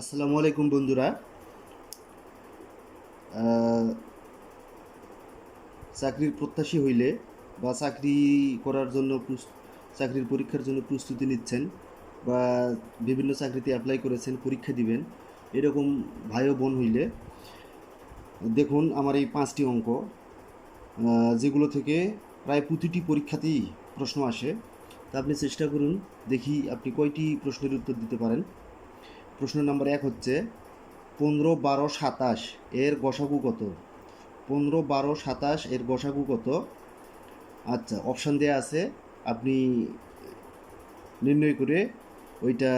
আসসালামু আলাইকুম বন্ধুরা। চাকরির প্রত্যাশী হইলে বা চাকরি করার জন্য চাকরির পরীক্ষার জন্য প্রস্তুতি নিচ্ছেন বা বিভিন্ন চাকরিতে অ্যাপ্লাই করেছেন, পরীক্ষা দিবেন, এরকম ভাই বোন হইলে, দেখুন আমার এই পাঁচটি অঙ্ক যেগুলো থেকে প্রায় প্রতিটি পরীক্ষাতেই প্রশ্ন আসে। তা আপনি চেষ্টা করুন, দেখি আপনি কয়টি প্রশ্নের উত্তর দিতে পারেন। প্রশ্ন নম্বর এক হচ্ছে, পনেরো বারো সাতাশ এর গসাগু কত? পনেরো বারো সাতাশ এর গসাগু কত? আচ্ছা অপশান দেওয়া আছে, আপনি নির্ণয় করে ওইটা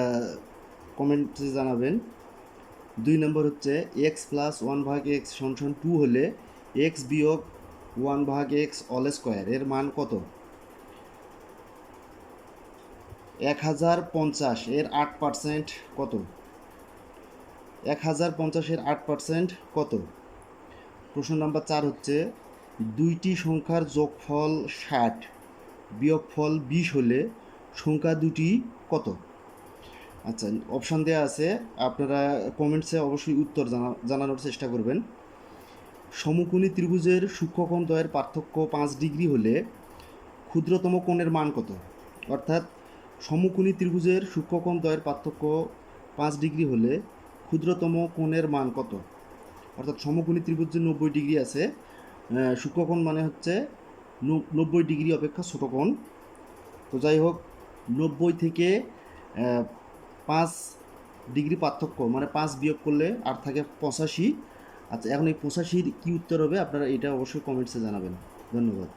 কমেন্টে জানাবেন। দুই নম্বর হচ্ছে এক্স প্লাস ওয়ান ভাগ এক্স সমান টু হলে এক্স বিয়োগ ওয়ান ভাগ এক্স অল স্কোয়ার এর মান কত? এক হাজার পঞ্চাশ এর আট পার্সেন্ট কত? এক হাজার পঞ্চাশের আট পার্সেন্ট কত? প্রশ্ন নাম্বার চার হচ্ছে, দুইটি সংখ্যার যোগফল ষাট, বিয়োগফল বিশ হলে সংখ্যা দুটি কত? আচ্ছা অপশান দেওয়া আছে, আপনারা কমেন্টসে অবশ্যই উত্তর জানা, জানানোর চেষ্টা করবেন। সমকোণী ত্রিভুজের সূক্ষ্মকোণ দ্বয়ের পার্থক্য পাঁচ ডিগ্রি হলে ক্ষুদ্রতম কোণের মান কত? অর্থাৎ, সমকোণী ত্রিভুজের সূক্ষ্মকোণ দ্বয়ের পার্থক্য পাঁচ ডিগ্রি হলে ক্ষুদ্রতম কোণের মান কত? অর্থাৎ সমকোণী ত্রিভুজ যে নব্বই ডিগ্রি আছে সূক্ষ্মকোণ মানে হচ্ছে নব্বই ডিগ্রি অপেক্ষা ছোট কোণ তো যাই হোক, নব্বই থেকে পাঁচ ডিগ্রি পার্থক্য মানে পাঁচ বিয়োগ করলে আর থাকে পঁচাশি। আচ্ছা এখন এই পঁচাশির কী উত্তর হবে? আপনারা এটা অবশ্যই কমেন্টসে জানাবেন। ধন্যবাদ।